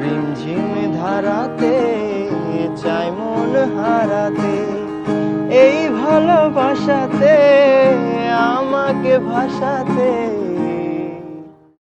রিমঝিম ধারাতে চাই মন হারাতে। এই ভালোবাসাতে আমাকে ভাসাতে।